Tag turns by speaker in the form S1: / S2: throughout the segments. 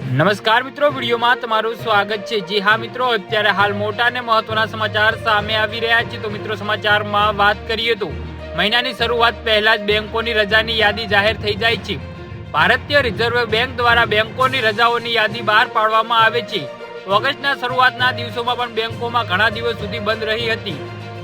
S1: નમસ્કાર મિત્રો, વિડીયોમાં તમારું સ્વાગત છે. જી હા મિત્રો, અત્યારે હાલ મોટા અને મહત્વના સમાચાર સામે આવી રહ્યા છે. તો મિત્રો, સમાચારમાં વાત કરીએ તો, મહિનાની શરૂઆત પહેલા જ બેંકોની રજાની યાદી જાહેર થઈ જાય છે. ભારતીય રિઝર્વ બેંક દ્વારા બેંકોની રજાઓની યાદી બહાર પાડવામાં આવે છે. ઓગસ્ટના શરૂઆતના દિવસોમાં પણ બેંકોમાં ઘણા દિવસ સુધી બંધ રહી હતી.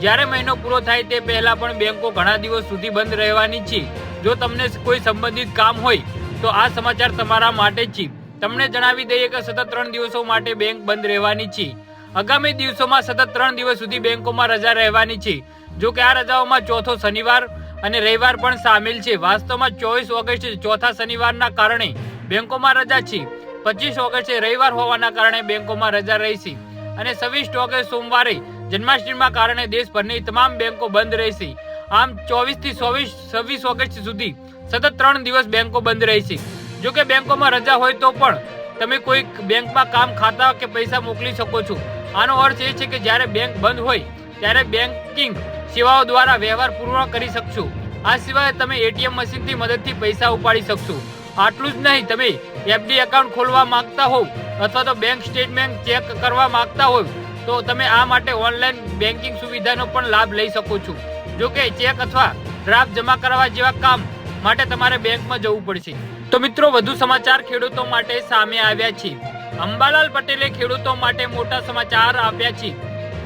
S1: જ્યારે મહિનો પૂરો થાય તે પહેલા પણ બેંકો ઘણા દિવસ સુધી બંધ રહેવાની છે. જો તમને કોઈ સંબંધિત કામ હોય, તો આ સમાચાર તમારા માટે છે. તમને જણાવી દઈએ કે સતત ત્રણ દિવસો માટે બેંક બંધ રહેવાની છે. આગામી દિવસોમાં સતત ત્રણ દિવસ સુધી બેંકોમાં રજા રહેવાની છે. જો કે આ રજાઓમાં ચોથો શનિવાર અને રવિવાર પણ સામેલ છે. વાસ્તવમાં ચોવીસ ઓગસ્ટ ચોથા શનિવારના કારણે બેંકોમાં રજા છે. પચીસ ઓગસ્ટે રવિવાર હોવાના કારણે બેંકોમાં રજા રહેશે અને છવ્વીસ ઓગસ્ટ સોમવારે જન્માષ્ટમીના કારણે દેશભરની તમામ બેંકો બંધ રહેશે. આમ ચોવીસથી ચોવીસ છવ્વીસ ઓગસ્ટ સુધી સતત ત્રણ દિવસ બેંકો બંધ રહેશે. જો કે બેંકોમાં રજા હોય તો પણ તમે કોઈ બેંકમાં કામ ખાતા કે પૈસા મોકલી શકો છો. આનો અર્થ એ છે કે જ્યારે બેંક બંધ હોય, ત્યારે બેન્કિંગ સેવાઓ દ્વારા વ્યવહાર પૂર્ણ કરી શકશો. આ સિવાય તમે એટીએમ મશીનથી મદદથી પૈસા ઉપાડી શકશો. આટલું જ નહીં, તમે એફડી એકાઉન્ટ ખોલવા માંગતા હોવ અથવા તો બેંક સ્ટેટમેન્ટ ચેક કરવા માંગતા હોવ, તો તમે આ માટે ઓનલાઈન બેન્કિંગ સુવિધાનો પણ લાભ લઈ શકો છો. જો કે ચેક અથવા ડ્રાફ્ટ જમા કરવા જેવા કામ માટે તમારે બેંકમાં જવું પડશે. તો મિત્રો, વધુ સમાચાર ખેડૂતો માટે સામે આવ્યા છે. અંબાલાલ પટેલે ખેડૂતો માટે મોટા સમાચાર આપ્યા છે.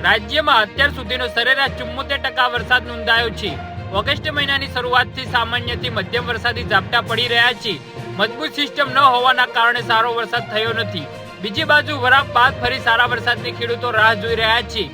S1: રાજ્યમાં અત્યાર સુધીનો સરેરાશ ચુમ્મોતેર ટકા વરસાદ નોંધાયો છે. ઓગસ્ટ મહિનાની શરૂઆતથી સામાન્યથી મધ્યમ વરસાદી ઝાપટા પડી રહ્યા છે. મજબૂત સિસ્ટમ ન હોવાના કારણે સારો વરસાદ થયો નથી. બીજી બાજુ વરાપ બાદ ફરી સારા વરસાદની ખેડૂતો રાહ જોઈ રહ્યા છે.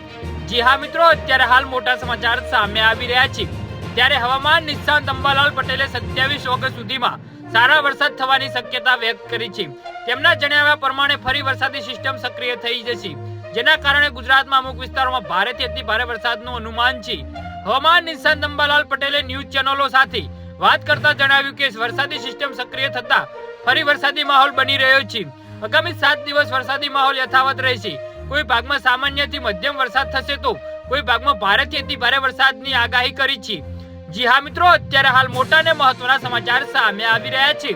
S1: જી હા મિત્રો, અત્યારે હાલ મોટા સમાચાર સામે આવી રહ્યા છે. ત્યારે હવામાન નિષ્ણાંત અંબાલાલ પટેલે સત્યાવીસ ઓગસ્ટ સુધીમાં સારા વરસાદ થવાની શક્યતા વ્યક્ત કરી છે. તેમના જણાવ્યા પ્રમાણે ફરી વરસાદી સિસ્ટમ સક્રિય થઈ જશે. જેના કારણે ગુજરાતમાં અમુક વિસ્તારોમાં ભારેથી અતિ ભારે વરસાદનું અનુમાન છે. હવામાન નિષ્ણાંત અંબાલાલ પટેલે ન્યૂઝ ચેનલો સાથે વાત કરતા જણાવ્યું કે વરસાદી સિસ્ટમ સક્રિય થતા ફરી વરસાદી માહોલ બની રહ્યો છે. આગામી સાત દિવસ વરસાદી માહોલ યથાવત રહેશે. કોઈ ભાગમાં સામાન્યથી મધ્યમ વરસાદ થશે તો કોઈ ભાગમાં ભારેથી અતિ ભારે વરસાદની આગાહી કરી છે. જી હા મિત્રો, અત્યારે હાલ મોટા અને મહત્વના સમાચાર સામે આવી રહ્યા છે.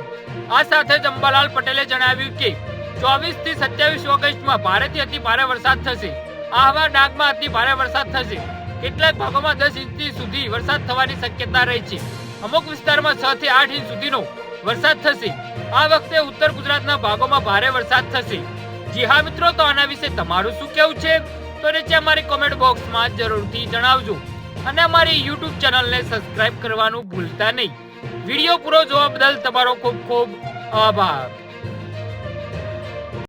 S1: આ સાથે જ અંબાલાલ પટેલે જણાવ્યું કે ચોવીસથી સત્યાવીસ ઓગસ્ટમાં ભારેથી અતિ ભારે વરસાદ થશે. આહવા ડાંગમાં અતિ ભારે વરસાદ થશે. કેટલાક ભાગોમાં દસ ઇંચથી સુધી વરસાદ થવાની શક્યતા રહી છે. અમુક વિસ્તારમાં છ થી આઠ ઇંચ સુધીનો વરસાદ થશે. આ વખતે ઉત્તર ગુજરાતના ભાગોમાં ભારે વરસાદ થશે. જી હા મિત્રો, તો આના વિશે તમારું શું કેવું છે? તો નીચે અમારી કોમેન્ટ બોક્સમાં જરૂરથી જણાવજો. અને અમારી યુટ્યુબ ચેનલને સબસ્ક્રાઇબ કરવાનું ભૂલતા નહીં. વીડિયો પૂરો જોવા બદલ તમારો ખૂબ ખૂબ આભાર.